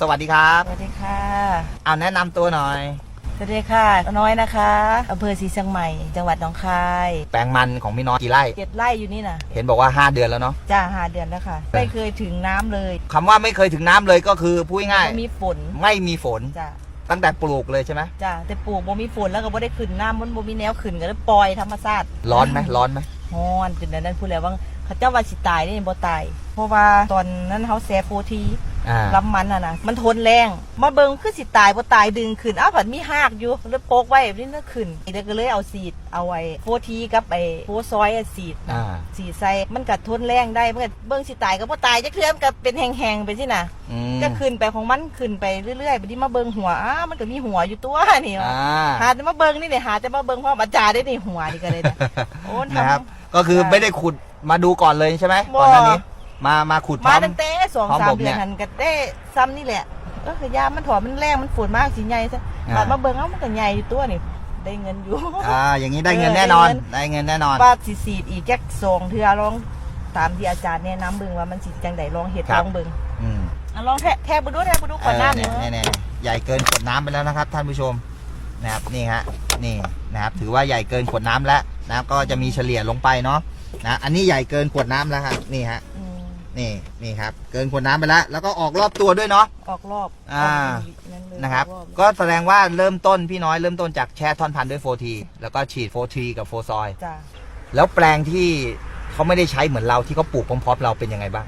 สวัสดีครับ สวัสดีค่ะ เอาแนะนำตัวหน่อย สวัสดีค่ะ น้อยนะคะอำเภอศรีเชียงใหม่ จังหวัดหนองคายแปลงมันของพี่น้อยกี่ไร่ เจ็ดไร่อยู่นี่นะเห็นบอกว่า 5 เดือนแล้วเนาะจ้าหาเดือนแล้วค่ะ ไม่เคยถึงน้ำเลยคำว่าไม่เคยถึงน้ำเลยก็คือพูดง่ายบ่มีฝนๆไม่มีฝนจ้าตั้งแต่ปลูกเลยใช่ไหมจ้าแต่ปลูกบ่มีฝนแล้วก็บ่ได้ขึ้นน้ำมันบ่มีแนวขึ้นก็เลยปล่อยธรรมชาติร้อนไหมร้อนไหม ฮ้อนจนนั้นพูดแล้วว่าเขาเจ้าว่าสิตายนี่บ่ตายเพ ราะว่าตอนนั้นเขาแซ่โฟทีอ่า รับมันอะนะมันทนแรง มาเบิงคือสิตายบ่ตายดึงขึ้นอ้าวผัดมีหากอยู่แล้วโปกไว้นี่น่าขึ้นเด็กก็เลยเอาสีดเอาไว้โฟทีกับไอ้โฟซอยอะสีดอ่า สีใส่มันกัดทนแรงได้มันก็เบิ่งสิตายก็บ่ตายจักเทื่อมนก็เป็นแห้งๆไปสินะอืมก็ขึ้นไปของมันขึ้นไปเรื่อยๆบัดนี้มาเบิ่งหัวอ้ามันก็มีหัวอยู่ตัวนี่อ่า หาแต่มาเบิ่งนี่เนี่ยหาแต่มาเบิ่งเพราะอาจารย์ได้นี่หัวนี่ก็เลยนะโอ้ทำ นะครับ ก็คือไม่ได้ขุดมาดูก่อนเลยใช่ไหมบ่ก่อนหน้านี้ มามาขุดพร้มาอม ตั้งแต่สองพร้อมสาผมมเดืเนี่อนยหันก็ได้ซ้ำนี่แหละก็คือยามันถอดมันแรงมันฝนมากสิใหญ่ซะอ่า บัดมาเบิ่งเอ้ามันก็ใหญ่อยู่ตัวนี่ได้เงินอยู่ อ่าอย่างนี้ได้เงินเออ แน่นอน ได้เงินได้เงินแน่นอนว่าสิสีดอีกแก๊กสองเทื่อลองตามที่อาจารย์แนะนำเบิ่งว่ามันสิจังไดลองเฮ็ดครัลบ องเบิ่งอืมอะลองแทะแทะบ่ดูแทะบ่ดูก่อนหน้าเอนี้อเนี่ยเนี่ยใหญ่เกินขวดน้ำไปแล้วนะครับ ท่านผู้ชมนะครับนี่ฮะนี่นะครับถือว่าใหญ่เกินขวดน้ำแล้วนะครับก็จะมีเฉลี่ยลงไปเนาะนะอันนี้ใหญ่เกินขวดน้ำแล้วครับนี่ฮะอืม นี่นี่ครับ เกินขวดน้ำไปแล้วแล้วก็ออกรอบตัวด้วยเนาะ ออกรอบอ่า นั่นเลยนะครับ ออกอบก็แสดงว่าเริ่มต้นพี่น้อยเริ่มต้นจากแช่ท่อนพันธุ์ด้วยโฟทีแล้วก็ฉีดโฟทีกับโฟซอย จ้ะแล้วแปลงที่เขาไม่ได้ใช้เหมือนเราที่เขาปลูกพร้อมๆเราเป็นยังไงบ้าง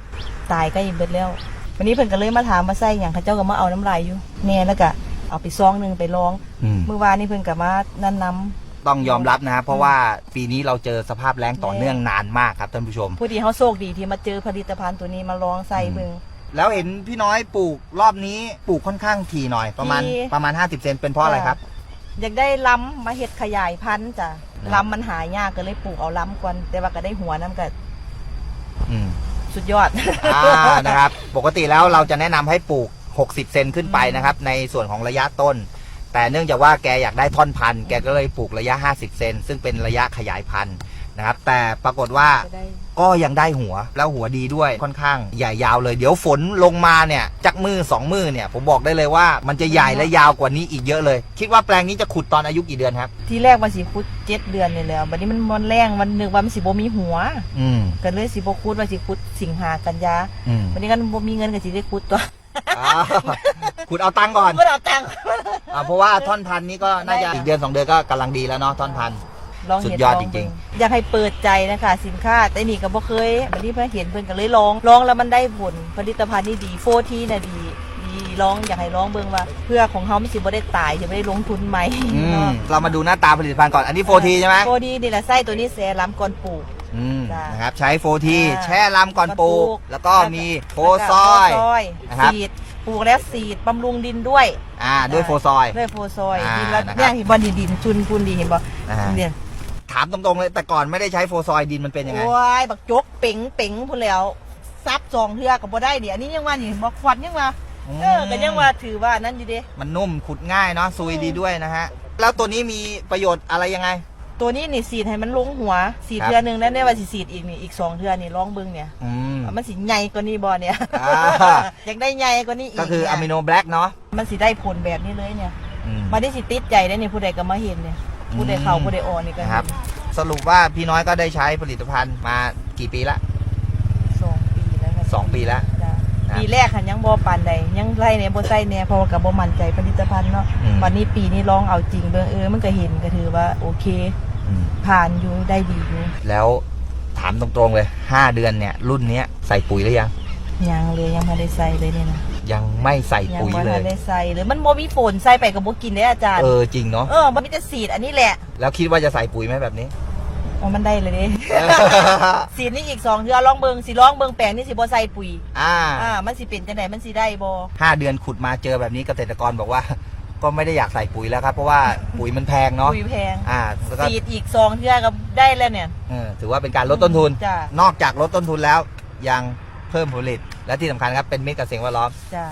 ตายก็อีกเบิดแล้ว วันนี้เพิ่นก็เลยมาถามมาใส่หยังเขาเจ้าก็มาเอาน้ำลายอยู่แน่แล้วก็เอาไปซองหนึงไปลองอืม เมื่อวานนี้เพิ่นก็มานั่นนำ ต้องยอมรับนะครับเพราะว่าปีนี้เราเจอสภาพแล้งต่อเนื่องนานมากครับท่านผู้ชม ผู้ที่เขาโชคดีที่มาเจอผลิตภัณฑ์ตัวนี้มาลองใส่เบิ่งแล้วเห็นพี่น้อยปลูกรอบนี้ปลูกค่อนข้างถี่หน่อยประมาณถี่ ประมาณ 50 เซนเป็นเพราะอะไรครับ อยากได้ล้ำมาเฮ็ดขยายพันธุ์จ้ะครับ ล้ำมันหายากก็เลยปลูกเอาล้ำก่อนแต่ว่าก็ได้หัวน้ำก็อืมสุดยอด อ่านะครับ ปกติแล้วเราจะแนะนำให้ปลูก 60 เซนขึ้นไปนะครับ ในส่วนของระยะต้น แต่เนื่องจากว่าแกอยากได้ท่อนพันธุ์แกก็เลยปลูกระยะ 50 เซนซึ่งเป็นระยะขยายพันธุ์นะครับ แต่ปรากฏว่าจะได้ก็ยังได้หัวแล้วหัวดีด้วยค่อนข้างใหญ่ยาวเลย เดี๋ยวฝนลงมาเนี่ยจากมือสองมือเนี่ย ผมบอกได้เลยว่ามันจะใหญ่และยาวกว่านี้อีกเยอะเลย คิดว่าแปลงนี้จะขุดตอนอายุกี่เดือนครับ ทีแรกมันสิคุดเจ็ดเดือนนี่แหล้วบัดนี้มันมันแรงมันนึกว่ามันสิบ่มีหัว อืมก็เลยสิบ่คุดว่าสิคุดสิงหากันยาอืมวันนี้กันบ่มีเงินก็สิได้คุดตัวอ่า ขุดเอาตังค์ก่อนบ่ได้เอาตังค์อ่าเพราะว่าท่อนพันธุ์นี้ก็น่าจะได้อีกเดือนสองเดือนก็กำลังดีแล้วเนาะท่อนพันธุ์ลองสุดเห็นยอดลจริงๆเบิ่อยากให้เปิดใจนะคะ สินค้า แต่นี่ก็บ่เคยบัดนี้เพิ่นเห็นเพิ่นก็เลยลองลองแล้วมันได้ผลผลิตภัณฑ์นี่ดีโฟทีน่ะดีดีลองอยากให้ลองเบิ่งว่า เพื่อของเฮามันสิบ่ได้ตายสิบ่ได้ลงทุนใหม่อืมเนาะเรามาดูหน้าตาผลิตภัณฑ์ก่อน อันนี้โฟทีใช่ไหมโฟทีนี่แหละไส้ตัวนี้แซล้ำก่อนปลูก อืมจ้ะนะครับใช้โฟทีอ่าแช่ลำก่อนปลูก ก่อนปลูกแล้วก็มีโฟซอยแล้วก็โฟซอยนะครับสีด ปลูกแล้วสีดบำรุงดินด้วย อ่าด้วยโฟซอย ด้วยโฟซอยอ่าดินแล้วนะครับเนี่ยเห็นบ่ดินดินชุนคุณดีเห็นบ่อ่า เนี่ยถามตรงๆเลย แต่ก่อนไม่ได้ใช้โฟซอยดินมันเป็นยังไง โอ้ยบักจกเป๋งเป๋งพูนแล้วซับสองเทือก็บ่ได้เดี๋ยวอันนี้ยังว่านี่บ่ควันยังว่าอืม เออก็ยังว่าถือว่านั่นอยู่เด้มันนุ่มขุดง่ายเนาะซุยดีด้วยนะฮะ แล้วตัวนี้มีประโยชน์อะไรยังไง ตัวนี้นี่สีดให้มันลงหัวสีดครับ เทือหนึงแล้วเนี่ยว่าสิสีดอีกนี่อีกสองเทือนี่ลองเบิ่งเนี่ยอืม มันสิใหญ่กว่านี้บ่เนี่ยอ่า อยากได้ใหญ่กว่านี้อีกก็คืออะมิเนี่ยโนแบล็กเนาะมันสิได้ผลแบบนี้เลยเนี่ย อืม มาได้สิติดใจได้นี่ผู้ใดก็มาเห็นเนี่ยผู้ใดเข้าอืม ผู้ใดออกนี่ก็นะครับ สรุปว่าพี่น้อยก็ได้ใช้ผลิตภัณฑ์มากี่ปีละสองปีแล้วครับสองปีแล้วจ้ะครับปีแรกหันยังบ่ปานใดยังไล่เนี่ยบ่ใส่เนี่ยเพราะว่าก็บ่มั่นใจผลิตภัณฑ์เนาะอืม วันนี้ปีนี้ลองเอาจริงเบิ่งเออมันก็เห็นก็ถือว่าโอเคอืม ผ่านอยู่ได้ดีอยู่แล้วถามตรงๆเลย 5 เดือนเนี่ย รุ่นเนี้ยใส่ปุ๋ยหรือยัง ยังเลยยังไม่ได้ใส่เลยเนี่ยนะยังไม่ใส่ยัปุ๋ยบ่เลทัยนได้ใส่เลยมันบ่มีฝนใส่ไปก็บ่กินได้อาจารย์ เออจริงเนาะเออมันมีแต่สีดอันนี้แหละแล้วคิดว่าจะใส่ปุ๋ยไหมแบบนี้ อ๋อมันได้เลยเด้ สีดนี่อีกสองเทื่อลองเบิ่งสิลองเบิ่งแปลงนี่สิบ่ใส่ปุ๋ยอ่าอ่ามันสิเป็นจังไดมันสิได้บ่ห้าเดือนขุดมาเจอแบบนี้เกษตรกรบอกว่า ก็ไม่ได้อยากใส่ปุ๋ยแล้วครับ เพราะว่าปุ๋ยมันแพงเนาะปุ๋ยแพงอ่าแล้วก็สีดอีกสองเทื่อก็ได้แล้วเนี่ยเออถือว่าเป็นการลดต้นทุน จ้ะนอกจากลดต้นทุนแล้วยังเพิ่มผลผลิตและที่สำคัญครับเป็นมิตรกับสิ่งแวดล้อม จ้า